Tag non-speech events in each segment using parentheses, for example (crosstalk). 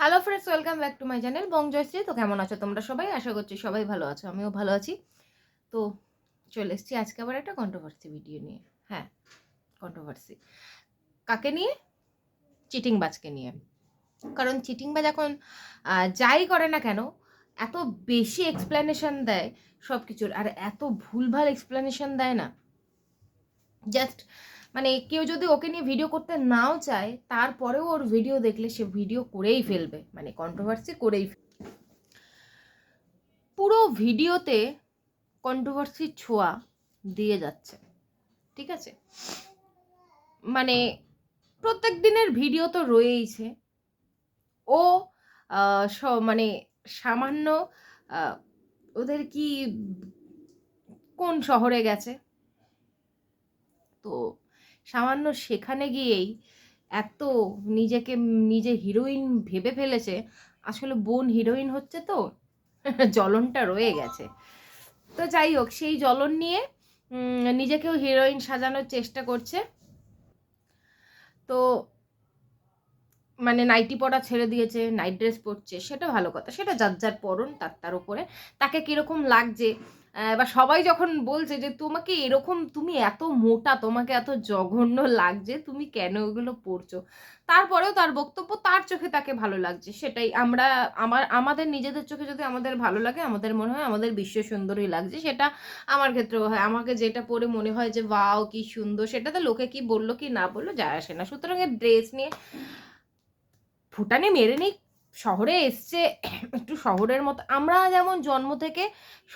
Hello friends welcome back to my channel Bong Joyshree তো কেমন আছো তোমরা সবাই? আশা করছি সবাই ভালো আছো, আমিও ভালো আছি। তো চলে এসেছি আজকে আবার একটা কন্ট্রোভার্সি ভিডিও নিয়ে। হ্যাঁ কন্ট্রোভার্সি কাকে নিয়ে? চিটিংবাজকে নিয়ে। কারণ চিটিংবাজ এখন যাই করে না কেন, এত বেশি এক্সপ্লেনেশন দেয় সব কিছুর আর এত ভুলভাল এক্সপ্লেনেশন দেয় না। জাস্ট মানে কেউ যদি ওকে নিয়ে ভিডিও করতে নাও চায়, তারপরেও ওর ভিডিও দেখলে সে ভিডিও করেই ফেলবে মানে কন্ট্রোভার্সি করেই। পুরো ভিডিওতে কন্ট্রোভার্সির ছোঁয়া দিয়ে যাচ্ছে, ঠিক আছে? মানে প্রত্যেক দিনের ভিডিও তো রয়েইছে। ও মানে সামান্য ওদের কি, কোন শহরে গেছে? তো সামান্য সেখানে গিয়েই এত নিজেকে নিজে হিরোইন ভেবে ফেলেছে, আসলে বোন হিরোইন হচ্ছে তো, (laughs) জ্বলনটা রয়ে গেছে। তো যাই হোক, সেই জ্বলন নিয়ে নিজেকেও হিরোইন সাজানোর চেষ্টা করছে। তো মানে নাইটি পরা ছেড়ে দিয়েছে নাইট ড্রেস পরছে, সেটা ভালো কথা, সেটা যার যার পরন তার তার উপরে। তাকে কীরকম লাগছে বা সবাই যখন বলছে যে তোমাকে এরকম, তুমি এত মোটা, তোমাকে এত জঘন্য লাগছে, তুমি কেন ওগুলো পরছো? তারপরেও তার বক্তব্য তার চোখে তাকে ভালো লাগছে, সেটাই। আমরা, আমার, আমাদের নিজেদের চোখে যদি আমাদের ভালো লাগে, আমাদের মনে হয় আমাদের বিশ্ব সুন্দরই লাগছে, সেটা আমার ক্ষেত্রেও হয়। আমাকে যেটা পরে মনে হয় যে, ওয়াও, কি সুন্দর, সেটাতে লোকে কি বলল, কি না বলল, যায় আসে না। সুতরাং এর ড্রেস নিয়ে ফুটানি মেরে নেই শহরে এসছে, একটু শহরের মতো। আমরা যেমন জন্ম থেকে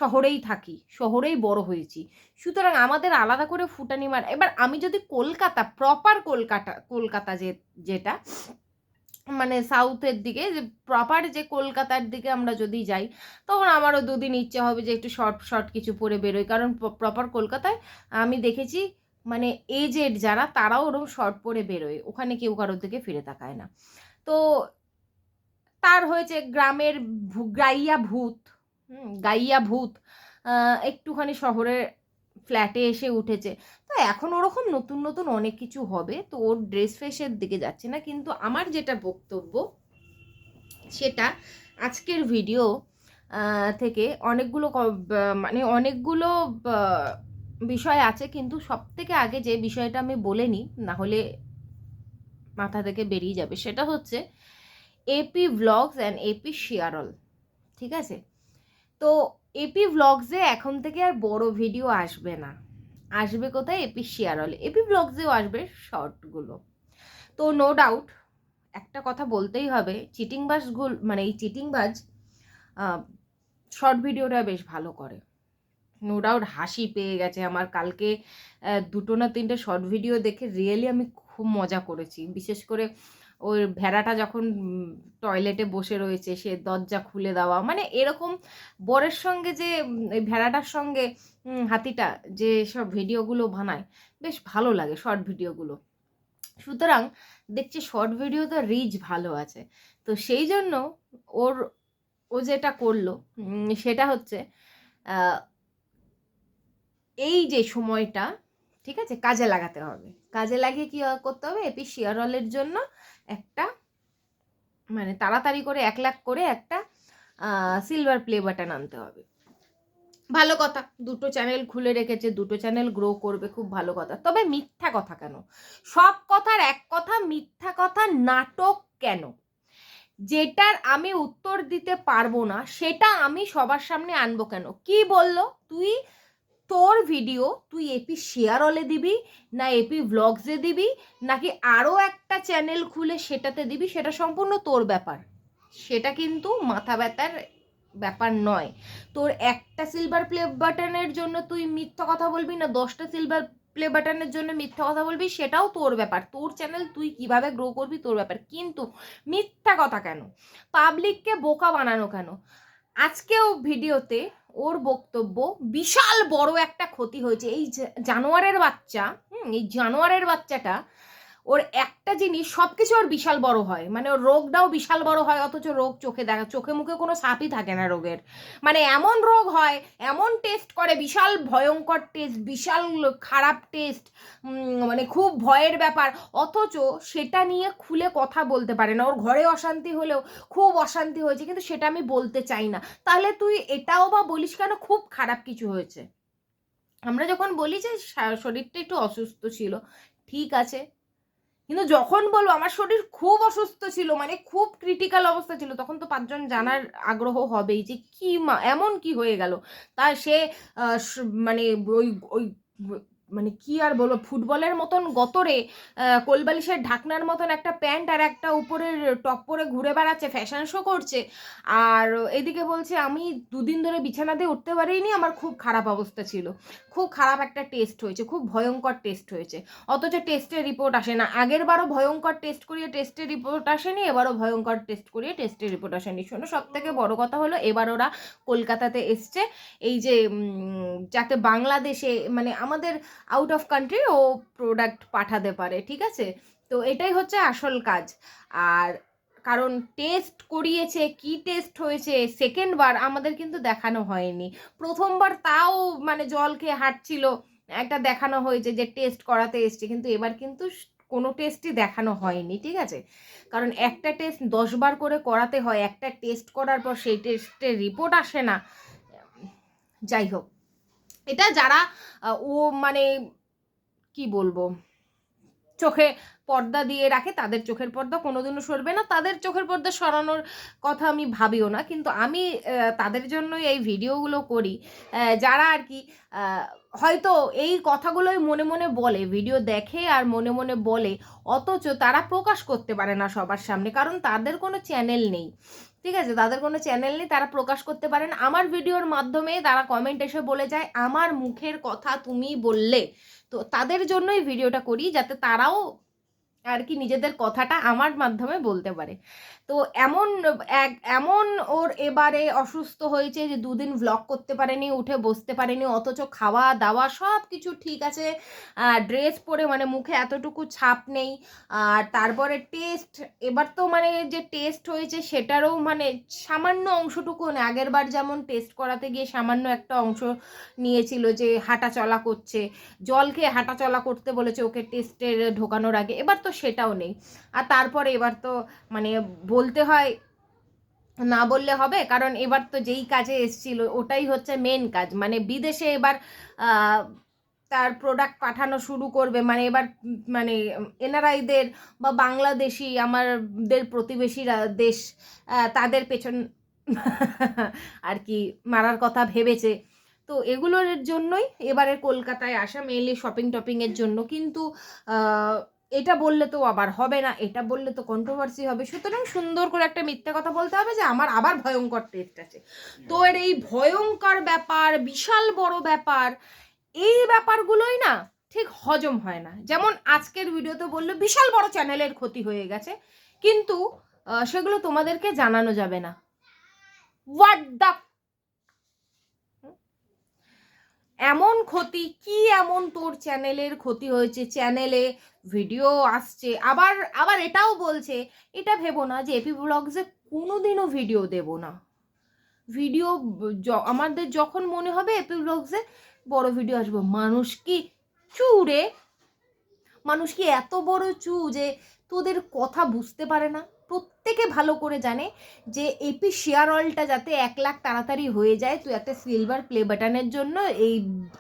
শহরেই থাকি, শহরেই বড় হয়েছি। সুতরাং আমাদের আলাদা করে ফুটানি মার, এবার আমি যদি কলকাতা প্রপার কলকাতা কলকাতা যে, যেটা মানে সাউথের দিকে, যে প্রপার যে কলকাতার দিকে আমরা যদি যাই, তখন আমারও দুদিন ইচ্ছে হবে যে একটু শর্ট শর্ট কিছু পরে বেরোই। কারণ প্রপার কলকাতায় আমি দেখেছি মানে এজেড যারা, তারাও ওরকম শর্ট পরে বেরোয়। ওখানে কেউ কারোর দিকে ফিরে তাকায় না। তো তার হয়েছে গ্রামের গাইয়া ভূত গাইয়া ভূত একটুখানি শহরের ফ্ল্যাটে এসে উঠেছে। তো এখন ওরকম নতুন নতুন অনেক কিছু হবে, তো ওর ড্রেস ফ্রেশের দিকে যাচ্ছে না, কিন্তু আমার যেটা বক্তব্য সেটা আজকের ভিডিও থেকে অনেকগুলো মানে অনেকগুলো বিষয় আছে, কিন্তু সব থেকে আগে যে বিষয়টা আমি বলে নিই, না হলে মাথা থেকে বেরিয়ে যাবে, সেটা হচ্ছে এপি ভ্লগস অ্যান্ড এপি শিয়ারল ঠিক আছে? তো এপি ভ্লগসে এখন থেকে আর বড় ভিডিও আসবে না। আসবে কোথায়? এপি শিয়ারল এপি ভ্লগসেও আসবে শর্টগুলো তো নো ডাউট একটা কথা বলতেই হবে চিটিংবাজগুলো মানে এই চিটিংবাজ শর্ট ভিডিওটা বেশ ভালো করে। নো ডাউট হাসি পেয়ে গেছে আমার। কালকে দুটো না তিনটে শর্ট ভিডিও দেখে রিয়েলি আমি খুব মজা করেছি। বিশেষ করে ওই ভেড়াটা যখন টয়লেটে বসে রয়েছে, সে দরজা খুলে দেওয়া মানে এরকম বরের সঙ্গে যে ভেড়াটার সঙ্গে হাতিটা যে সব ভিডিওগুলো বানায়, বেশ ভালো লাগে শর্ট ভিডিওগুলো। সুতরাং দেখছি শর্ট ভিডিও তো রিচ ভালো আছে। তো সেই জন্য ওর, ও যেটা করল সেটা হচ্ছে এই যে সময়টা ঠিক আছে? কাজে লাগাতে হবে। কাজে লাগিয়ে কি করতে হবে? এপি শিয়ারলের জন্য একটা মানে তাড়াতাড়ি করে এক লাখ করে একটা সিলভার প্লে বাটন আনতে হবে। ভালো কথা। দুটো চ্যানেল খুলে রেখেছে, দুটো চ্যানেল গ্রো করবে, খুব ভালো কথা। তবে মিথ্যা কথা কেন? সব কথার এক কথা মিথ্যা কথা, নাটক কেন? যেটার আমি উত্তর দিতে পারব না, সেটা আমি সবার সামনে আনব কেন? কি বলল? তুই তোর ভিডিও তুই এপি শেয়ারলে দিবি, না এপি ভ্লগসে দিবি, নাকি আরও একটা চ্যানেল খুলে সেটাতে দিবি, সেটা সম্পূর্ণ তোর ব্যাপার। সেটা কিন্তু মাথা ব্যথার ব্যাপার নয়। তোর একটা সিলভার প্লে বাটনের জন্য তুই মিথ্যা কথা বলবি, না দশটা সিলভার প্লে বাটনের জন্য মিথ্যা কথা বলবি, সেটাও তোর ব্যাপার। তোর চ্যানেল তুই কীভাবে গ্রো করবি, তোর ব্যাপার। কিন্তু মিথ্যা কথা কেন? পাবলিককে বোকা বানানো কেন? আজকেও ভিডিওতে ওর বক্তব্য বিশাল বড় একটা ক্ষতি হয়েছে। এই জানোয়ারের বাচ্চা হুম এই জানোয়ারের বাচ্চাটা ওর একটা জিনিস সব কিছু ওর বিশাল বড় হয়। মানে ওর রোগটাও বিশাল বড় হয়, অথচ রোগ চোখে দেখা, চোখে মুখে কোনো সাপই থাকে না রোগের। মানে এমন রোগ হয়, এমন টেস্ট করে, বিশাল ভয়ঙ্কর টেস্ট বিশাল খারাপ টেস্ট মানে খুব ভয়ের ব্যাপার। অথচ সেটা নিয়ে খুলে কথা বলতে পারে না। ওর ঘরে অশান্তি হলেও খুব অশান্তি হয়েছে, কিন্তু সেটা আমি বলতে চাই না। তাহলে তুই এটাও বা বলিস কেন? খুব খারাপ কিছু হয়েছে। আমরা যখন বলি যে শরীরটা একটু অসুস্থ ছিল, ঠিক আছে কিন্তু যখন বলব আমার শরীর খুব অসুস্থ ছিল মানে খুব ক্রিটিক্যাল অবস্থা ছিল, তখন তো পাঁচজন জানার আগ্রহ হবেই যে কি এমন কি হয়ে গেল? তা সে মানে ওই ওই মানে কি আর বলব, ফুটবলের মতন গতরে কোলবালিশের ঢাকনার মতন একটা প্যান্ট আর একটা উপরের টপ পরে ঘুরে বেড়াচ্ছে ফ্যাশন শো করছে। আর এদিকে বলছে, আমি দুদিন ধরে বিছানা দিয়ে উঠতে পারিনি, আমার খুব খারাপ অবস্থা ছিল। খুব খারাপ একটা টেস্ট হয়েছে, খুব ভয়ঙ্কর টেস্ট হয়েছে। অথচ টেস্টের রিপোর্ট আসে না। আগের বারও ভয়ঙ্কর টেস্ট করিয়ে টেস্টের রিপোর্ট আসেনি, এবারও ভয়ঙ্কর টেস্ট করিয়ে টেস্টের রিপোর্ট আসেনি। শোনো সব থেকে বড় কথা হলো, এবার ওরা কলকাতাতে এসছে। এই যে যাতে বাংলাদেশে মানে আমাদের আউট অফ কান্ট্রি ও প্রোডাক্ট পাঠাতে পারে, ঠিক আছে? তো এটাই হচ্ছে আসল কাজ। আর কারণ টেস্ট করিয়েছে, কি টেস্ট হয়েছে সেকেন্ডবার আমাদের কিন্তু দেখানো হয়নি। প্রথমবার তাও মানে জল খেয়ে হাঁটছিল, একটা দেখানো হয়েছে যে টেস্ট করাতে এসছে, কিন্তু এবার কিন্তু কোনো টেস্টই দেখানো হয়নি, ঠিক আছে? কারণ একটা টেস্ট দশবার করে করাতে হয়, একটা টেস্ট করার পর সেই টেস্টের রিপোর্ট আসে না। যাই হোক। এটা যারা ও মানে কি বলব, চোখে পর্দা দিয়ে রাখে তাদের চোখের পর্দা কোনোদিনও সরবে না। তাদের চোখের পর্দা সরানোর কথা আমি ভাবিও না, কিন্তু আমি তাদের জন্যই এই ভিডিওগুলো করি। যারা আর কি হয়তো এই কথাগুলোই মনে মনে বলে, ভিডিও দেখে আর মনে মনে বলে, অথচ তারা প্রকাশ করতে পারে না সবার সামনে, কারণ তাদের কোনো চ্যানেল নেই। ঠিক আছে? তাদের কোনো চ্যানেল নেই, তারা প্রকাশ করতে পারেন। আমার ভিডিওর মাধ্যমে তারা কমেন্ট এসে বলে যায়, আমার মুখের কথা তুমি বললে। তো তাদের জন্যই ভিডিওটা করি, যাতে তারাও আর কি নিজেদের কথাটা আমার মাধ্যমে বলতে পারে। তো এমন এক, এমন ওর এবারে অসুস্থ হয়েছে যে দুদিন ভ্লগ করতে পারেনি, উঠে বসতে পারেনি, অথচ খাওয়া দাওয়া সব কিছু ঠিক আছে। ড্রেস পরে মানে মুখে এতটুকু ছাপ নেই। আর তারপরে টেস্ট এবার তো মানে যে টেস্ট হয়েছে সেটারও মানে সামান্য অংশটুকু মানে আগের বার যেমন টেস্ট করাতে গিয়ে সামান্য একটা অংশ নিয়েছিল যে হাঁটা চলা করছে। জল খেয়ে হাঁটা চলা করতে বলেছে ওকে টেস্টের ঢোকানোর আগে, এবার তো সেটাও নেই। আর তারপরে এবার তো মানে বলতে হয়, না বললে হবে? কারণ এবার তো যেই কাজে এসছিল, ওটাই হচ্ছে মেন কাজ। মানে বিদেশে এবার তার প্রোডাক্ট পাঠানো শুরু করবে। মানে এবার মানে এনআরআইদের বা বাংলাদেশি আমাদের প্রতিবেশীরা দেশ তাদের পেছন (laughs) আর কি মারার কথা ভেবেছে। তো এগুলোর জন্যই এবারে কলকাতায় আসা মেনলি শপিং টপিংয়ের জন্য। কিন্তু এটা বললে তো আবার হবে না, এটা বললে তো কন্ট্রোভার্সি হবে। সুতরাং সুন্দর করে একটা মিথ্যা কথা বলতে হবে যে আমার আবার ভয়ঙ্কর টেস্ট আছে। তো এর এই ভয়ঙ্কর ব্যাপার, বিশাল বড় ব্যাপার, এই ব্যাপারগুলোই না ঠিক হজম হয় না। যেমন আজকের ভিডিওতে বলল, বিশাল বড় চ্যানেলের ক্ষতি হয়ে গেছে। কিন্তু সেগুলো তোমাদেরকে জানানো যাবে না। হোয়াট দ্য এমন ক্ষতি, কি এমন তোর চ্যানেলের ক্ষতি হয়েছে? চ্যানেলে ভিডিও আসছে, আবার আবার এটাও বলছে, এটা ভেবো না যে এপি ব্লগসে কোনোদিনও ভিডিও দেব না। ভিডিও আমাদের যখন মনে হবে এপি ব্লগসে বড় ভিডিও আসব, মানুষ কি চুরে? মানুষ কি এত বড় চু যে তোদের কথা বুঝতে পারে না? প্রত্যেকে ভালো করে জানে যে এপি শেয়ার অলটা যাতে এক লাখ তাড়াতাড়ি হয়ে যায়, তুই একটা সিলভার প্লে বাটনের জন্য, এই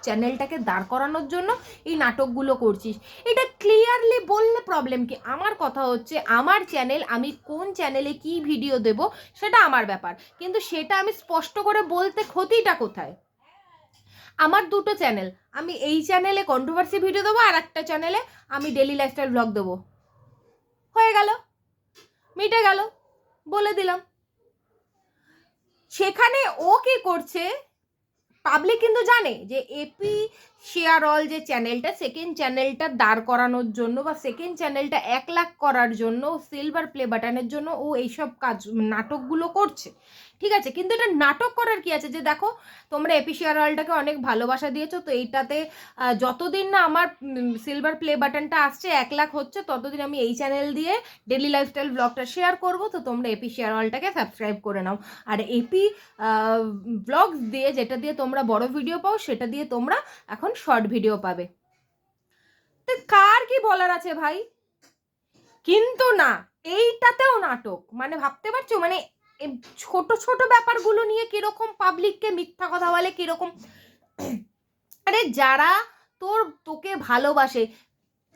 চ্যানেলটাকে দাঁড় করানোর জন্য এই নাটকগুলো করছিস। এটা ক্লিয়ারলি বললে প্রবলেম কি? আমার কথা হচ্ছে, আমার চ্যানেল আমি কোন চ্যানেলে কি ভিডিও দেব সেটা আমার ব্যাপার। কিন্তু সেটা আমি স্পষ্ট করে বলতে ক্ষতিটা কোথায়? আমার দুটো চ্যানেল আমি এই চ্যানেলে কন্ট্রোভার্সি ভিডিও দেবো আর একটা চ্যানেলে আমি ডেলি লাইফস্টাইল ব্লগ দেবো। হয়ে গেল। মিটে গেল, বলে দিলাম। সেখানে ও কি করছে পাবলিক কিন্তু জানে যে এপি শেয়ার অল যে চ্যানেলটা সেকেন্ড চ্যানেলটা দাঁড় করানোর জন্য বা সেকেন্ড চ্যানেলটা এক লাখ করার জন্য সিলভার প্লে বাটনের জন্য ও এইসব কাজ, নাটকগুলো করছে। ঠিক আছে, কিন্তু এটা নাটক করার কি আছে? যে দেখো, তোমরা এপি শেয়ার অলটাকে অনেক ভালোবাসা দিয়েছ, তো এইটাতে যতদিন না আমার সিলভার প্লে বাটনটা আসছে, এক লাখ হচ্ছে, ততদিন আমি এই চ্যানেল দিয়ে ডেলি লাইফস্টাইল ব্লগটা শেয়ার করব, তো তোমরা এপি শেয়ার অলটাকে সাবস্ক্রাইব করে নাও। আর এপি ব্লগস দিয়ে, যেটা দিয়ে তোমরা বড় ভিডিও পাও, সেটা দিয়ে তোমরা এখন শর্ট ভিডিও পাবে। তো কার কি বলার আছে ভাই? কিন্তু না, এইটাতেও নাটক। মানে ভাবতে পারছ? মানে ছোট ছোট ব্যাপারগুলো নিয়ে কীরকম পাবলিককে মিথ্যা কথা বলে, কীরকম (clears throat) আরে যারা তোর, তোকে ভালোবাসে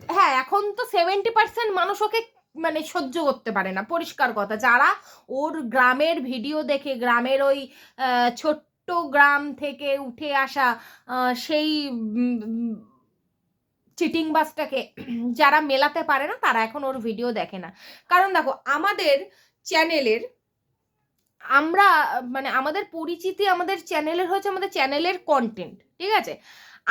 হ্যাঁ এখন তো সেভেন্টি পার্সেন্ট মানুষ ওকে মানে সহ্য করতে পারে না, পরিষ্কার কথা। যারা ওর গ্রামের ভিডিও দেখে, গ্রামের ওই ছোট্ট গ্রাম থেকে উঠে আসা সেই চিটিং বাসটাকে যারা মেলাতে পারে না, তারা এখন ওর ভিডিও দেখে না। কারণ দেখো, আমাদের চ্যানেলের আমরা মানে আমাদের পরিচিতি আমাদের চ্যানেলের হচ্ছে আমাদের চ্যানেলের কন্টেন্ট ঠিক আছে?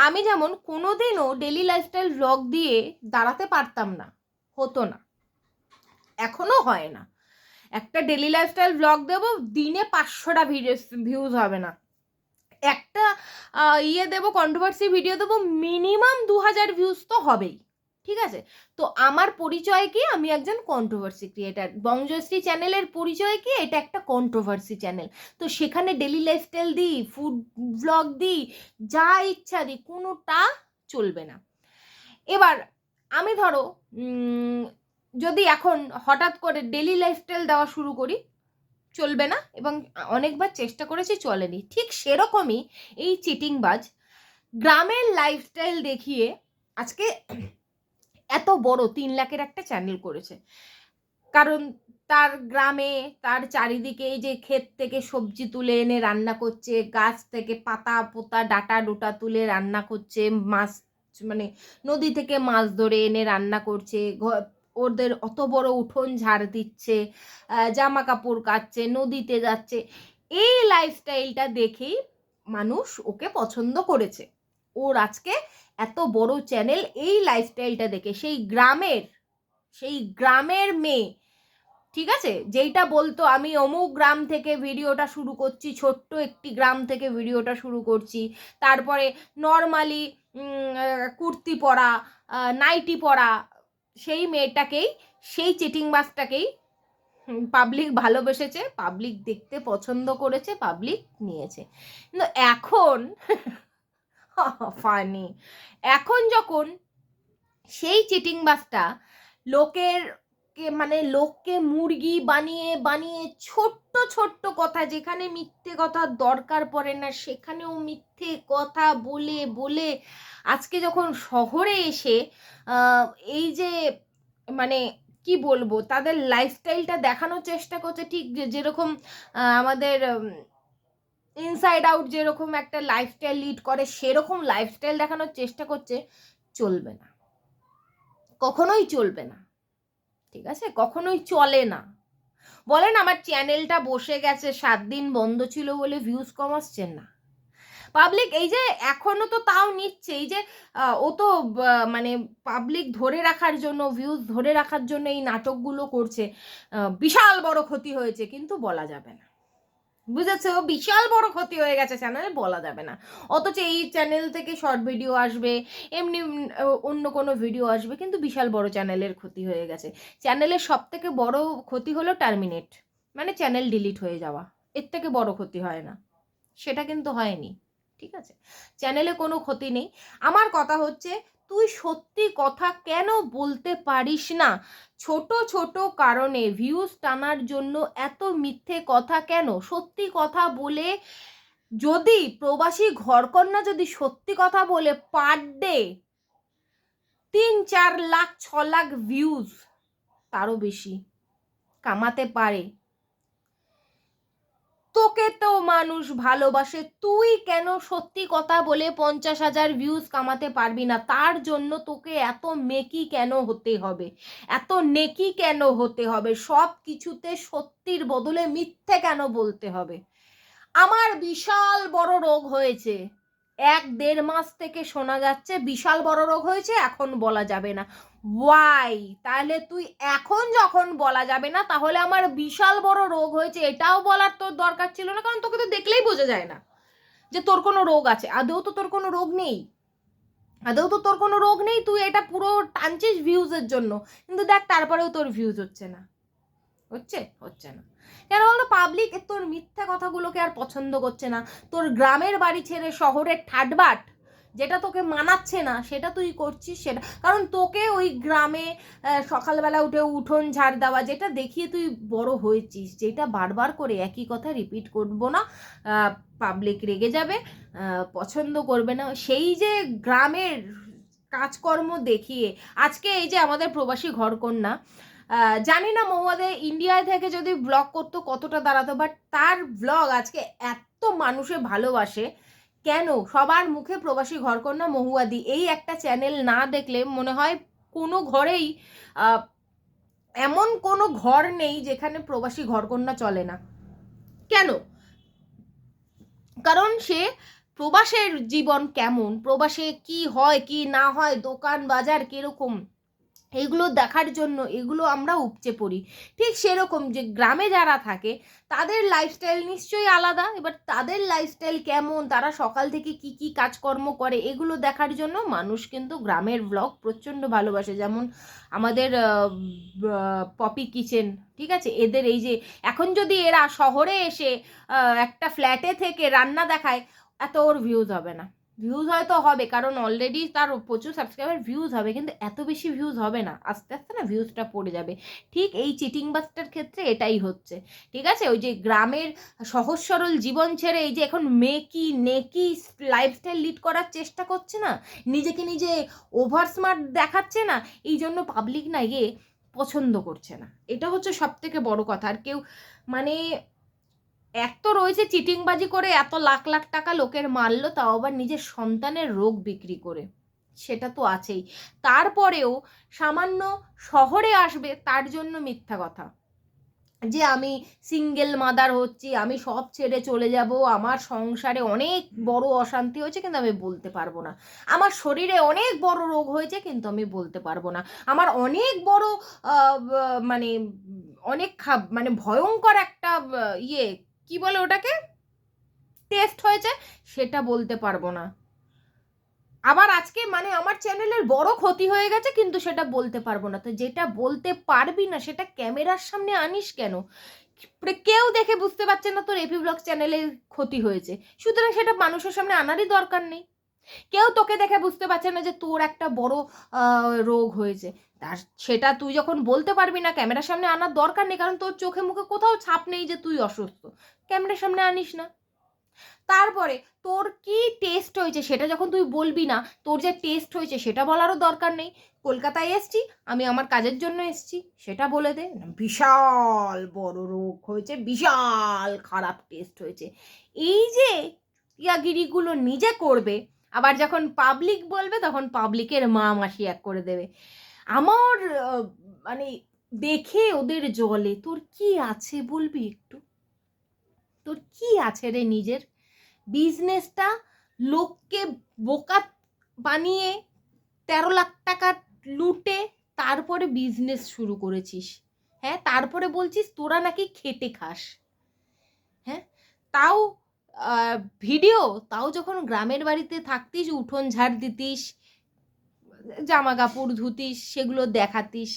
আমি যেমন কোনোদিনও ডেলি লাইফস্টাইল ব্লগ দিয়ে দাঁড়াতে পারতাম না, হতো না। এখনও হয় না। একটা ডেলি লাইফস্টাইল ব্লগ দেবো, দিনে পাঁচশোটা ভিডিও ভিউজ হবে না। একটা ইয়ে দেবো কন্ট্রোভার্সি ভিডিও দেবো মিনিমাম দু হাজার ভিউজ তো হবেই। ঠিক আছে? তো আমার পরিচয় কি? আমি একজন কন্ট্রোভার্সি ক্রিয়েটার বংজশ্রী চ্যানেলের পরিচয় কি? এটা একটা কন্ট্রোভার্সি চ্যানেল তো সেখানে ডেলি লাইফস্টাইল দিই ফুড ব্লগ দিই, যা ইচ্ছা দিই, কোনোটা চলবে না। এবার আমি ধরো যদি এখন হঠাৎ করে ডেলি লাইফস্টাইল দেওয়া শুরু করি, চলবে না এবং অনেকবার চেষ্টা করেছি, চলেনি। ঠিক সেরকমই এই চিটিংবাজ গ্রামের লাইফস্টাইল দেখিয়ে আজকে এত বড়, তিন লাখের একটা চ্যানেল করেছে। কারণ তার গ্রামে, তার চারিদিকে এই যে ক্ষেত থেকে সবজি তুলে এনে রান্না করছে, গাছ থেকে পাতা, পোতা, ডাটা, ডোটা তুলে রান্না করছে, মাছ মানে নদী থেকে মাছ ধরে এনে রান্না করছে ওদের অত বড় উঠোন ঝাড় দিচ্ছে জামা কাপড় কাচ্ছে নদীতে যাচ্ছে। এই লাইফস্টাইলটা দেখেই মানুষ ওকে পছন্দ করেছে। ওর আজকে এত বড় চ্যানেল এই লাইফস্টাইলটা দেখে। সেই গ্রামের সেই গ্রামের মেয়ে, ঠিক আছে? যেইটা বলতো, আমি অমুক গ্রাম থেকে ভিডিওটা শুরু করছি, ছোট্ট একটি গ্রাম থেকে ভিডিওটা শুরু করছি। তারপরে নর্মালি কুর্তি পরা নাইটি পরা, সেই মেয়েটাকেই, সেই চিটিং মাছটাকেই পাবলিক ভালোবেসেছে পাবলিক দেখতে পছন্দ করেছে পাবলিক নিয়েছে। কিন্তু এখন (laughs) (laughs) ফানি এখন যখন সেই চিটিং বাসটা লোকের মানে লোককে মুরগি বানিয়ে বানিয়ে ছোট্ট ছোট্ট কথা, যেখানে মিথ্যে কথা দরকার পড়ে না, সেখানেও মিথ্যে কথা বলে বলে আজকে যখন শহরে এসে এই যে মানে কি বলব, তাদের লাইফস্টাইলটা দেখানোর চেষ্টা করছে, ঠিক যেরকম আমাদের ইনসাইড আউট যেরকম একটা লাইফস্টাইল লিড করে, সেরকম লাইফস্টাইল দেখানোর চেষ্টা করছে, চলবে না। কখনোই চলবে না। ঠিক আছে? কখনোই চলে না। বলেন আমার চ্যানেলটা বসে গেছে, সাত দিন বন্ধ ছিল বলে ভিউজ কম আসছে না। পাবলিক এই যে এখনও তো তাও নিচ্ছে, এই যে ও তো মানে পাবলিক ধরে রাখার জন্য ভিউজ ধরে রাখার জন্য এই নাটকগুলো করছে বিশাল বড় ক্ষতি হয়েছে, কিন্তু বলা যাবে না। বুঝেছ? বিশাল বড় ক্ষতি হয়ে গেছে চ্যানেলে বলা যাবে না। অথচ এই চ্যানেল থেকে শর্ট ভিডিও আসবে, এমনি অন্য কোনো ভিডিও আসবে, কিন্তু বিশাল বড় চ্যানেলের ক্ষতি হয়ে গেছে। চ্যানেলের সব থেকে বড় ক্ষতি হলো টার্মিনেট মানে চ্যানেল ডিলিট হয়ে যাওয়া। এর থেকে বড় ক্ষতি হয় না। সেটা কিন্তু হয়নি, ঠিক আছে? চ্যানেলে কোনো ক্ষতি নেই। আমার কথা হচ্ছে তুই সত্যি কথা কেন বলতে পারিস না? ছোট ছোট কারণে ভিউজ টানার জন্য এত মিথ্যে কথা কেন? সত্যি কথা বলে যদি প্রবাসী ঘরকন্যা যদি সত্যি কথা বলে পার ডে তিন, চার লাখ, ছ লাখ ভিউজ তারও বেশি, কামাতে পারে। তোকে তো মানুষ ভালোবাসে। তুই কেন সত্যি কথা বলে পঞ্চাশ হাজার ভিউজ কামাতে পারবি না? তার জন্য তোকে এত মেকি কেন হতে হবে? এত নেকি কেন হতে হবে? সব কিছুতে সত্যির বদলে মিথ্যে কেন বলতে হবে? আমার বিশাল বড় রোগ হয়েছে। এক দেড় মাস থেকে শোনা যাচ্ছে, বিশাল বড় রোগ হয়েছে, এখন বলা যাবে না। ওয়াই তাহলে তুই এখন যখন বলা যাবে না, তাহলে আমার বিশাল বড় রোগ হয়েছে, এটাও বলার তোর দরকার ছিল না, কারণ তোকে তো দেখলেই বোঝা যায় না যে তোর কোনো রোগ আছে। আদৌ তো তোর কোনো রোগ নেই। আদৌ তো তোর কোনো রোগ নেই, তুই এটা পুরো টানছিস ভিউজের জন্য। কিন্তু দেখ, তারপরেও তোর ভিউজ হচ্ছে না। হচ্ছে? হচ্ছে না। কেন বলতো? পাবলিক তোর মিথ্যা কথাগুলোকে আর পছন্দ করছে না। তোর গ্রামের বাড়ি ছেড়ে শহরের ঠাটবাট যেটা তোকে মানাচ্ছে না, সেটা তুই করছিস সেটা। কারণ তোকে ওই গ্রামে সকালবেলা উঠে উঠোন ঝাড় দেওয়া, যেটা দেখিয়ে তুই বড় হয়েছিস, যেটা বারবার করে একই কথা রিপিট করব না পাবলিক রেগে যাবে পছন্দ করবে না। সেই যে গ্রামের কাজকর্ম দেখিয়ে, আজকে এই যে আমাদের প্রবাসী ঘরকন্যা জানি না মহুয়াদে ইন্ডিয়ায় থেকে যদি ব্লগ করতো কতটা দাঁড়াতো বাট তার ব্লগ আজকে এত মানুষে ভালোবাসে কেন? সবার মুখে প্রবাসী ঘরকন্যা মহুয়াদি। এই একটা চ্যানেল না দেখলে মনে হয় কোনো ঘরেই এমন কোনো ঘর নেই যেখানে প্রবাসী ঘরকন্যা চলে না। কেন? কারণ সে প্রবাসের জীবন কেমন? প্রবাসে কি হয়, কি না হয়, দোকান বাজার কীরকম? এগুলো দেখার জন্য এগুলো আমরা উপচে পড়ি। ঠিক সেরকম যে গ্রামে যারা থাকে, তাদের লাইফস্টাইল নিশ্চয়ই আলাদা। এবার তাদের লাইফস্টাইল কেমন? তারা সকাল থেকে কি কি কাজকর্ম করে, এগুলো দেখার জন্য মানুষ কিন্তু গ্রামের ব্লগ প্রচণ্ড ভালোবাসে। যেমন আমাদের পপি কিচেন, ঠিক আছে? এদের এই যে এখন যদি এরা শহরে এসে একটা ফ্ল্যাটে থেকে রান্না দেখায়, এত ওর ভিউজ হবে না। ভিউজ হয়তো হবে, কারণ অলরেডি তার প্রচুর সাবস্ক্রাইবার ভিউজ হবে, কিন্তু এত বেশি ভিউজ হবে না। আস্তে আস্তে না ভিউজটা পড়ে যাবে। ঠিক এই চিটিং বাসটার ক্ষেত্রে এটাই হচ্ছে। ঠিক আছে? ওই যে গ্রামের সহজ সরল জীবন ছেড়ে এই যে এখন মেকি, নেকি লাইফস্টাইল লিড করার চেষ্টা করছে না, নিজেকে নিজে ওভার স্মার্ট দেখাচ্ছে না, এই জন্য পাবলিক না ইয়ে পছন্দ করছে না। এটা হচ্ছে সব থেকে বড় কথা। আর কেউ মানে এক তো রয়েছে চিটিংবাজি করে, এত লাখ লাখ টাকা লোকের মারলো, তাও আবার নিজের সন্তানের রোগ বিক্রি করে। সেটা তো আছেই। তারপরেও সামান্য শহরে আসবে, তার জন্য মিথ্যা কথা। যে আমি সিঙ্গেল মাদার হচ্ছি, আমি সব ছেড়ে চলে যাব, আমার সংসারে অনেক বড় অশান্তি হয়েছে কিন্তু আমি বলতে পারব না। আমার শরীরে অনেক বড় রোগ হয়েছে কিন্তু আমি বলতে পারব না। আমার অনেক বড় মানে অনেক মানে ভয়ঙ্কর একটা ইয়ে কি বলে ওটাকে? টেস্ট হয়েছে, সেটা বলতে পারব না। আবার আজকে মানে আমার চ্যানেলের বড় ক্ষতি হয়ে গেছে, কিন্তু সেটা বলতে পারব না। তো যেটা বলতে পারবি না, সেটা ক্যামেরার সামনে আনিস কেন? কেউ দেখে বুঝতে পারছে না তোর এপি ব্লগ চ্যানেলের ক্ষতি হয়েছে। সুতরাং সেটা মানুষের সামনে আনারই দরকার নেই। কেউ তোকে দেখে বুঝতে পারছে না যে তোর একটা বড় রোগ হয়েছে। তার, সেটা তুই যখন বলতে পারবি না, ক্যামেরার সামনে আনার দরকার নেই, কারণ তোর চোখে মুখে কোথাও ছাপ নেই যে তুই অসুস্থ। ক্যামেরার সামনে আনিস না। তারপরে তোর কি টেস্ট হয়েছে সেটা যখন তুই বলবি না, তোর যে টেস্ট হয়েছে সেটা বলারও দরকার নেই। কলকাতায় এসছি, আমি আমার কাজের জন্য এসছি, সেটা বলে দে। বিশাল বড় রোগ হয়েছে, বিশাল খারাপ টেস্ট হয়েছে। এই যে ইয়াগিরিগুলো নিজে করবে আবার যখন পাবলিক বলবে, তখন পাবলিকের মা মাসি এক করে দেবে। আমার মানে দেখে ওদের জলে, তোর কি আছে বলবি একটু? তোর কি আছে রে নিজের? বিজনেসটা লোককে বোকা বানিয়ে তেরো লাখ টাকা লুটে তারপরে বিজনেস শুরু করেছিস। হ্যাঁ তারপরে বলছিস তোরা নাকি খেটে খাস। হ্যাঁ তাও ভিডিও? তাও যখন গ্রামের বাড়িতে থাকতিস, উঠোন ঝাড় দিতিস জামা কাপড় ধুতিস, সেগুলো দেখাতিস,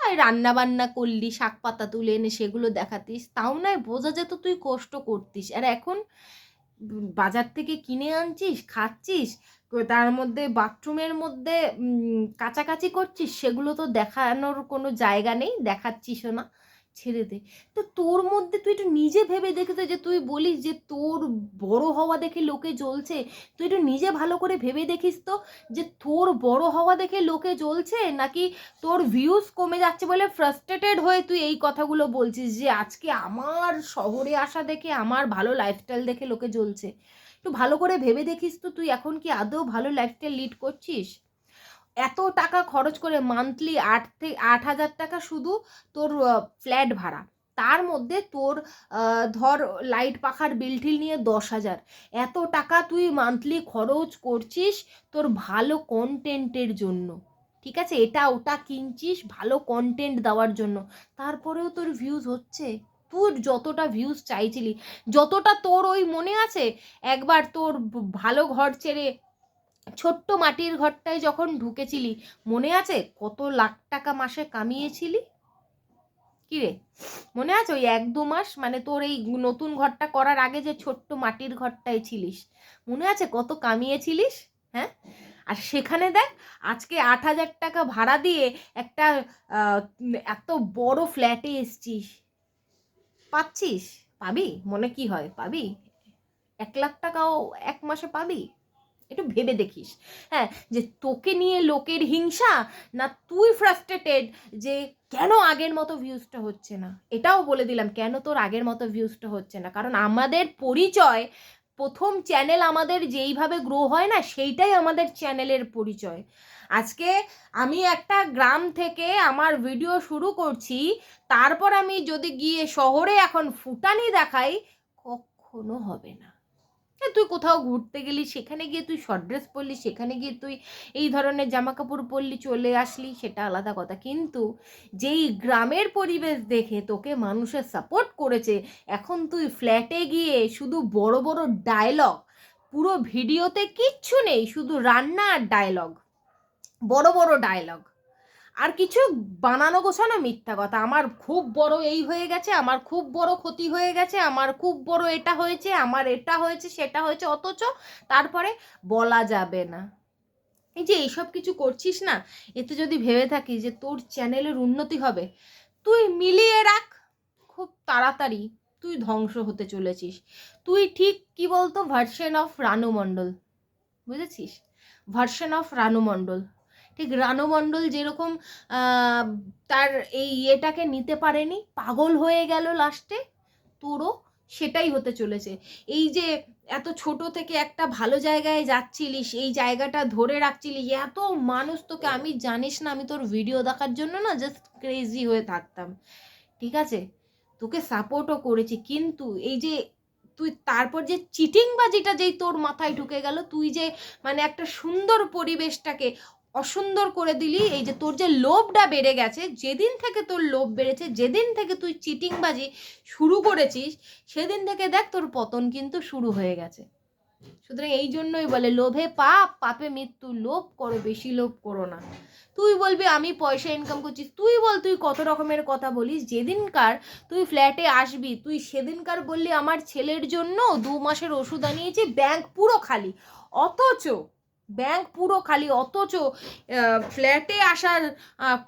আর রান্না বান্না করলি শাক পাতা তুলে এনে সেগুলো দেখাতিস, তাও নয়, বোঝা যেত তুই কষ্ট করতিস। আর এখন বাজার থেকে কিনে আনছিস, খাচ্ছিস তার মধ্যে বাথরুমের মধ্যে কাচাকাচি করছিস, সেগুলো তো দেখানোর কোনো জায়গা নেই, দেখাচ্ছিসও না। ছেড়ে দে। তো তোর মধ্যে তুই একটু নিজে ভেবে দেখতে যে তুই বলিস যে তোর বড় হওয়া দেখে লোকে জ্বলছে। তুই একটু নিজে ভালো করে ভেবে দেখিস তো যে তোর বড় হওয়া দেখে লোকে জ্বলছে নাকি তোর ভিউজ কমে যাচ্ছে বলে ফ্রাস্ট্রেটেড হয়ে তুই এই কথাগুলো বলছিস যে আজকে আমার শহরে আসা দেখে, আমার ভালো লাইফস্টাইল দেখে লোকে জ্বলছে। একটু ভালো করে ভেবে দেখিস তো তুই এখন কি আদৌ ভালো লাইফস্টাইল লিড করছিস? এত টাকা খরচ করে মান্থলি আট থেকে আট হাজার টাকা শুধু তোর ফ্ল্যাট ভাড়া। তার মধ্যে তোর ধর লাইট পাখার বিল টিল নিয়ে দশ হাজার। এত টাকা তুই মান্থলি খরচ করছিস তোর ভালো কন্টেন্টের জন্য। ঠিক আছে? এটা ওটা কিনছিস ভালো কন্টেন্ট দেওয়ার জন্য। তারপরেও তোর ভিউজ হচ্ছে। তোর যতটা ভিউজ চাইছিলি, যতটা তোর ওই মনে আছে, একবার তোর ভালো ঘর ছেড়ে ছোট্ট মাটির ঘরটায় যখন ঢুকেছিলি, মনে আছে কত লাখ টাকা মাসে কামিয়েছিলি? কি রে? মনে আছে ওই এক দু মাস? মানে তোর এই নতুন ঘরটা করার আগে যে ছোট্ট মাটির ঘরটায় ছিলিস, মনে আছে কত কামিয়েছিলিস? হ্যাঁ? আর সেখানে দেখ, আজকে আট হাজার টাকা ভাড়া দিয়ে একটা এত বড় ফ্ল্যাটে এসছিস। পাচ্ছিস? পাবি? মনে কি হয়? পাবি? এক লাখ টাকাও এক মাসে পাবি? একটু ভেবে দেখিস। হ্যাঁ যে তোকে নিয়ে লোকের হিংসা না তুই ফ্রাস্ট্রেটেড যে কেন আগের মতো ভিউজটা হচ্ছে না? এটাও বলে দিলাম, কেন তোর আগের মতো ভিউজটা হচ্ছে না? কারণ আমাদের পরিচয়, প্রথম চ্যানেল আমাদের যেইভাবে গ্রো হয় না, সেইটাই আমাদের চ্যানেলের পরিচয়। আজকে আমি একটা গ্রাম থেকে আমার ভিডিও শুরু করছি, তারপর আমি যদি গিয়ে শহরে এখন ফুটানি দেখাই, কখনো হবে না। তুই কোথাও ঘুরতে গেলি, সেখানে গিয়ে তুই শর্ট ড্রেস পরলি, সেখানে গিয়ে তুই এই ধরনের জামা কাপড় পরলি, চলে আসলি, সেটা আলাদা কথা। কিন্তু যেই গ্রামের পরিবেশ দেখে তোকে মানুষের সাপোর্ট করেছে, এখন তুই ফ্ল্যাটে গিয়ে শুধু বড় বড় ডায়লগ পুরো ভিডিওতে কিচ্ছু নেই, শুধু রান্না আর ডায়লগ বড় বড় ডায়লগ আর কিছু বানানো গোছানো মিথ্যা কথা। আমার খুব বড় এই হয়ে গেছে, আমার খুব বড় ক্ষতি হয়ে গেছে, আমার খুব বড় এটা হয়েছে, আমার এটা হয়েছে, সেটা হয়েছে, অথচ তারপরে বলা যাবে না। এই যে এইসব কিছু করছিস না এতে যদি ভেবে থাকিস যে তোর চ্যানেলের উন্নতি হবে, তুই মিলিয়ে রাখ, খুব তাড়াতাড়ি তুই ধ্বংস হতে চলেছিস। তুই ঠিক কি বলতো ভার্সন অফ রানু মণ্ডল, বুঝেছিস? Version of Ranu Mondal. ঠিক রানু মণ্ডল যেরকম তার এই ইয়েটাকে নিতে পারেনি, পাগল হয়ে গেল লাস্টে তোরও সেটাই হতে চলেছে। এই যে এত ছোট থেকে একটা ভালো জায়গায় যাচ্ছিলিস, এই জায়গাটা ধরে রাখছিলিস, এত মানুষ তোকে, আমি জানিস না, আমি তোর ভিডিও দেখার জন্য না জাস্ট ক্রেজি হয়ে থাকতাম। ঠিক আছে? তোকে সাপোর্টও করেছি, কিন্তু এই যে তুই তারপর যে চিটিংবাজিটা যেই তোর মাথায় ঢুকে গেল, তুই যে মানে একটা সুন্দর পরিবেশটাকে অসুন্দর করে দিলি, এই যে তোর যে লোভটা বেড়ে গেছে, যেদিন থেকে তোর লোভ বেড়েছে, যেদিন থেকে তুই চিটিংবাজি শুরু করেছিস, সেদিন থেকে দেখ তোর পতন কিন্তু শুরু হয়ে গেছে। সুতরাং এই জন্যই বলে, লোভে পাপ, পাপে মৃত্যু, লোভ করো, বেশি লোভ করো না। তুই বলবি, আমি পয়সা ইনকাম করছিস তুই বল, তুই কত রকমের কথা বলিস, যেদিনকার তুই ফ্ল্যাটে আসবি, তুই সেদিনকার বললি, আমার ছেলের জন্য দু মাসের ওষুধ আনিয়েছি, ব্যাংক পুরো খালি। অথচ ব্যাংক পুরো খালি, অথচ ফ্ল্যাটে আসার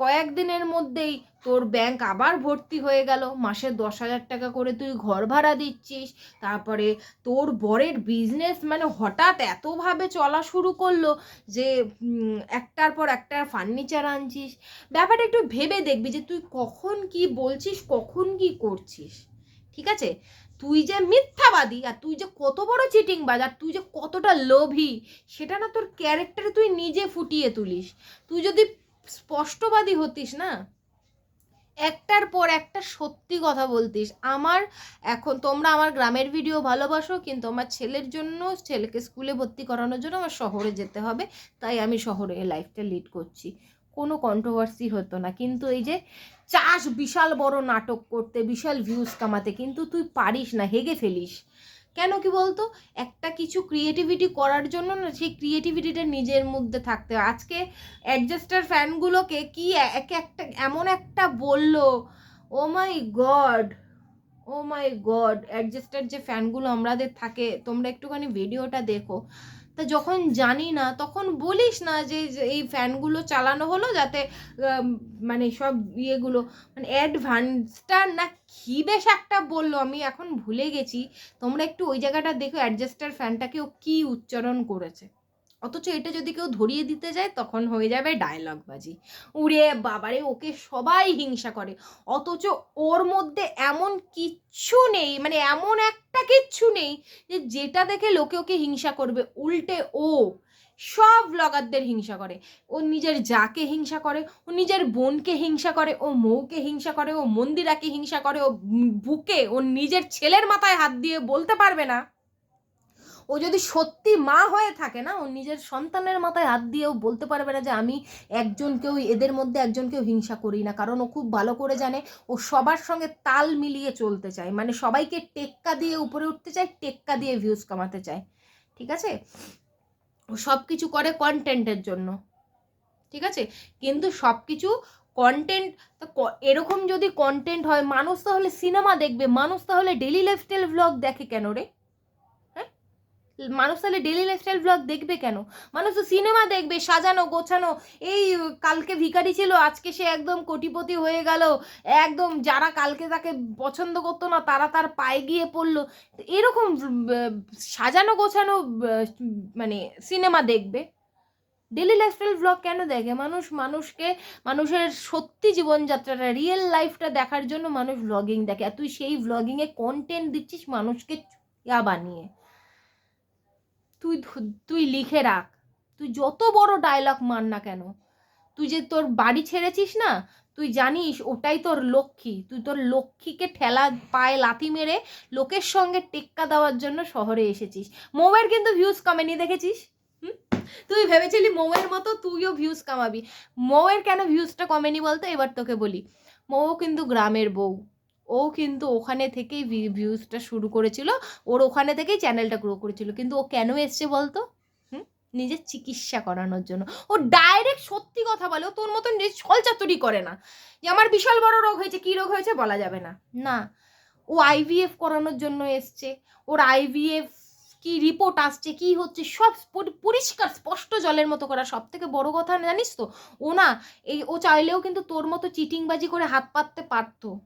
কয়েকদিনের মধ্যেই তোর ব্যাংক আবার ভর্তি হয়ে গেল। মাসে দশ হাজার টাকা করে তুই ঘর ভাড়া দিচ্ছিস। তারপরে তোর বরের বিজনেস মানে হঠাৎ এতভাবে চলা শুরু করল যে একটার পর একটা ফার্নিচার আনছিস। ব্যাপারটা একটু ভেবে দেখবি যে, তুই কখন কি বলছিস, কখন কি করছিস? ঠিক আছে? তুই যে মিথ্যাবাদী আর তুই যে কত বড় চিটিং আর তুই যে কতটা লোভী, সেটা না তোর ক্যারেক্টারে তুই নিজে ফুটিয়ে তুলিস। তুই যদি স্পষ্টবাদী হতিস না, একটার পর একটা সত্যি কথা বলতিস। আমার এখন তোমরা আমার গ্রামের ভিডিও ভালোবাসো, কিন্তু আমার ছেলের জন্য, ছেলেকে স্কুলে ভর্তি করানোর জন্য আমার শহরে যেতে হবে, তাই আমি শহরে লাইফটা লিড করছি। কোনো কন্ট্রোভার্সি হতো না। কিন্তু এই যে চাস বিশাল বড় নাটক করতে, বিশাল ভিউজ কামাতে, কিন্তু তুই পারিস না, হেগে ফেলিস। কেন কি বলতো? একটা কিছু ক্রিয়েটিভিটি করার জন্য না, সেই ক্রিয়েটিভিটিটা নিজের মধ্যে থাকতে হয়। আজকে অ্যাডজাস্টার ফ্যানগুলোকে কি এক একটা, এমন একটা বলল, ও my god, oh my god adjuster যে ফ্যানগুলো আমাদের থাকে, তোমরা একটুখানি ভিডিওটা দেখো। তা যখন জানি না, তখন বলিস না যে এই ফ্যানগুলো চালানো হলো যাতে মানে সব ইয়েগুলো মানে অ্যাডভান্সটা না কি বেশ একটা বলল, আমি এখন ভুলে গেছি। তোমরা একটু ওই জায়গাটা দেখো, অ্যাডজাস্টার ফ্যানটাকে ও কী উচ্চারণ করেছে। অথচ এটা যদি কেউ ধরিয়ে দিতে যায়, তখন হয়ে যাবে ডায়লগ বাজি। উড়ে বাবারে, ওকে সবাই হিংসা করে। অথচ ওর মধ্যে এমন কিচ্ছু নেই মানে এমন একটা কিচ্ছু নেই যে যেটা দেখে লোকে ওকে হিংসা করবে। উল্টে ও সব ব্লগারদের হিংসা করে। ও নিজের যাকে হিংসা করে, ও নিজের বোনকে হিংসা করে, ও মৌকে হিংসা করে, ও মন্দিরাকে হিংসা করে, ও বুকে, ও নিজের ছেলের মাথায় হাত দিয়ে বলতে পারবে না। ও যদি সত্যি মা হয়ে থাকে না, ও নিজের সন্তানের মাথায় হাত দিয়েও বলতে পারবে না যে আমি একজনকেও, এদের মধ্যে একজনকেও হিংসা করি না। কারণ ও খুব ভালো করে জানে ও সবার সঙ্গে তাল মিলিয়ে চলতে চায়। মানে সবাইকে টেক্কা দিয়ে উপরে উঠতে চায়, টেক্কা দিয়ে ভিউজ কামাতে চায়। ঠিক আছে? ও সব কিছু করে কন্টেন্টের জন্য। ঠিক আছে? কিন্তু সব কিছু কন্টেন্ট এরকম যদি কন্টেন্ট হয়, মানুষ তাহলে সিনেমা দেখবে। মানুষ তাহলে ডেলি লাইফস্টাইল ব্লগ দেখে কেন রে? মানুষ তাহলে ডেলি লাইফস্টাইল ব্লগ দেখবে কেন? মানুষ তো সিনেমা দেখবে, সাজানো, গোছানো। এই কালকে ভিখারি ছিল, আজকে সে একদম কোটিপতি হয়ে গেল। একদম যারা কালকে তাকে পছন্দ করতো না, তারা তার পায়ে গিয়ে পড়ল। এরকম সাজানো, গোছানো মানে সিনেমা দেখবে। ডেলি লাইফস্টাইল ব্লগ কেন দেখে? মানুষ, মানুষকে, মানুষের সত্যি জীবনযাত্রাটা রিয়েল লাইফটা দেখার জন্য মানুষ ব্লগিং দেখে। আর তুই সেই ব্লগিংয়ে কন্টেন্ট দিচ্ছিস মানুষকে ইয়া বানিয়ে। তুই তুই লিখে রাখ। তুই যত বড় ডায়লগ মার না কেন, তুই যে তোর বাড়ি ছেড়েছিস না, তুই জানিস ওটাই তোর লক্ষ্মী। তুই তোর লক্ষ্মীকে ঠেলা পায়ে লাথি মেরে লোকের সঙ্গে টেক্কা দেওয়ার জন্য শহরে এসেছিস। মৌয়ের কিন্তু ভিউজ কমেনি, দেখেছিস? তুই ভেবেছিলি মৌয়ের মতো তুইও ভিউজ কামাবি। মৌয়ের কেন ভিউজটা কমেনি বলতো? এবার তোকে বলি। মৌ কিন্তু গ্রামের বউ। ও কিন্তু ওখানে থেকেই ভিউজটা শুরু করেছিল। ওর ওখানে থেকেই চ্যানেলটা গ্রো করেছিল। কিন্তু ও কেন এসছে বলতো? নিজের চিকিৎসা করানোর জন্য। ও ডাইরেক্ট সত্যি কথা বলে, ও তোর মতন ছলচাতুরি করে না। যে আমার বিশাল বড় রোগ হয়েছে, কী রোগ হয়েছে বলা যাবে না। না, ও আইভিএফ করানোর জন্য এসছে। ওর আইভিএফ কি রিপোর্ট আসছে, কি হচ্ছে, সব পরি- পরিষ্কার, স্পষ্ট জলের মতো করা। সব থেকে বড় কথা জানিস তো? ও না, এই, ও চাইলেও কিন্তু তোর মতো চিটিংবাজি করে হাত পাততে পারতো।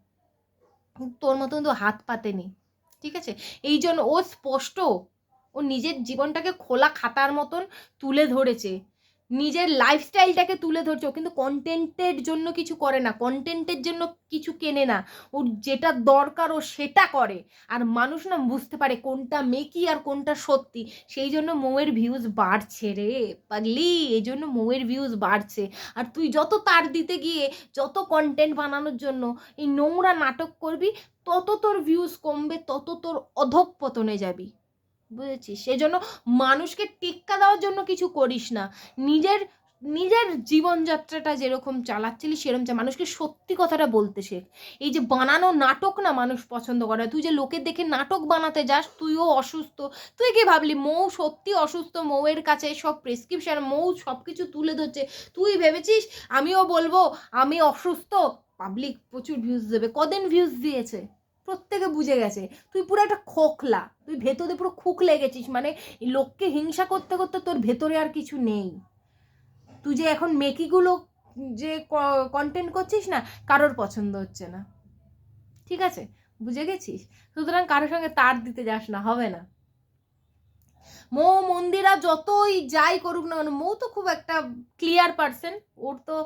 তোর মতন তো হাত পাতেনি ঠিক আছে? এই জন্য ও স্পষ্ট ও নিজের জীবনটাকে খোলা খাতার মতন তুলে ধরেছে। নিজের লাইফস্টাইলটাকে তুলে ধরছে। ও কিন্তু কন্টেন্টের জন্য কিছু করে না। কন্টেন্টের জন্য কিছু কেনে না। ওর যেটা দরকার ও সেটা করে। আর মানুষ না বুঝতে পারে কোনটা মেকি আর কোনটা সত্যি। সেই জন্য মৌয়ের ভিউজ বাড়ছে রে পাগলি। এই জন্য মৌয়ের ভিউজ বাড়ছে। আর তুই যত তার দিতে গিয়ে, যত কন্টেন্ট বানানোর জন্য এই নোংরা নাটক করবি, তত তোর ভিউজ কমবে, তত তোর অধঃপতনে যাবি। বুঝেছিস? সেই জন্য মানুষকে টিক্কা দেওয়ার জন্য কিছু করিস না। নিজের নিজের জীবনযাত্রাটা যেরকম চালাচ্ছিলি, সেরকম চা, মানুষকে সত্যি কথাটা বলতে শেখ। এই যে বানানো নাটক না মানুষ পছন্দ করে, তুই যে লোকের দেখে নাটক বানাতে যাস, তুইও অসুস্থ। তুই কি ভাবলি, মৌ সত্যি অসুস্থ, মৌয়ের কাছে সব প্রেসক্রিপশন মৌ সব কিছু তুলে ধরছে। তুই ভেবেছিস, আমিও বলব, আমি অসুস্থ? পাবলিক প্রচুর ভিউজ দেবে। কদিন ভিউজ দিয়েছে? প্রত্যেকে বুঝে গেছে। তুই পুরো একটা খোখলা তুই ভেতরে পুরো খুকলে গেছিস মানে লোককে হিংসা করতে করতে তোর ভেতরে আর কিছু নেই। তুই যে এখন মেকিগুলো যে কন্টেন্ট করছিস না, কারোর পছন্দ হচ্ছে না। ঠিক আছে? বুঝে গেছিস? সুতরাং কারোর সঙ্গে তার দিতে যাস না, হবে না। মৌ মন্দিরা যতই যাই করুক না কেন, মৌ তো খুব একটা ক্লিয়ার পার্সন ওর তো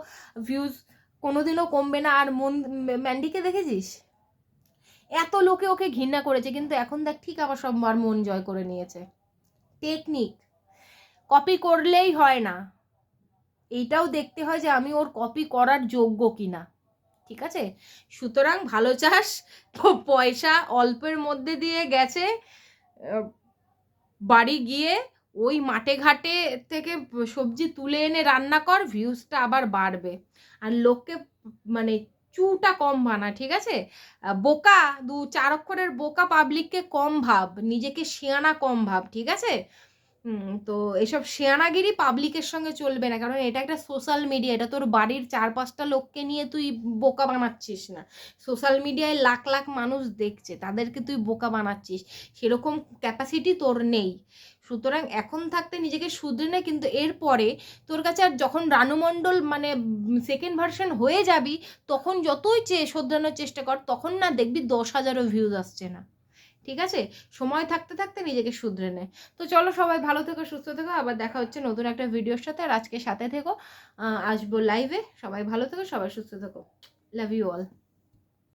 ভিউজ কোনোদিনও কমবে না। আর মন ম্যান্ডিকে দেখেছিস? এত লোকে ওকে ঘৃণা করেছে, কিন্তু এখন দেখ ঠিক আবার সবার মন জয় করে নিয়েছে। টেকনিক কপি করলেই হয় না। এইটাও দেখতে হয় যে আমি ওর কপি করার যোগ্য কিনা। ঠিক আছে? সুতরাং ভালো চাষ পয়সা অল্পের মধ্যে দিয়ে গেছে বাড়ি গিয়ে ওই মাঠে ঘাটে থেকে সবজি তুলে এনে রান্না কর ভিউজটা আবার বাড়বে। আর লোককে মানে চুটা কম ভানা ঠিক আছে? বোকা, দু চার অক্ষরের বোকা পাবলিককে কম ভাব, নিজেকে শিয়ানা কম ভাব, ঠিক আছে? তো এসব শেয়ানাগিরি পাবলিকের সঙ্গে চলবে না, কারণ এটা একটা সোশ্যাল মিডিয়া এটা তোর বাড়ির চার পাঁচটা লোককে নিয়ে তুই বোকা বানাচ্ছিস না। সোশ্যাল মিডিয়ায় লাখ লাখ মানুষ দেখছে, তাদেরকে তুই বোকা বানাচ্ছিস, সেরকম ক্যাপাসিটি তোর নেই। সুতরাং এখন থাকতে নিজেকে শুধরে নে, কিন্তু এরপরে তোর কাছে আর যখন রানুমণ্ডল মানে সেকেন্ড ভার্সন হয়ে যাবি, তখন যতই চেয়ে শোধরানোর চেষ্টা কর, তখন না দেখবি দশ হাজারও ভিউজ আসছে না। ঠিক আছে? সময় থাকতে থাকতে নিজেকে শুধরে নে। তো চলো সবাই ভালো থেকো, সুস্থ থেকো, আবার দেখা হচ্ছে নতুন একটা ভিডিওর সাথে। আর আজকে সাথে থেকো আসব লাইভে সবাই ভালো থেকো, সবাই সুস্থ থেকো। Love you all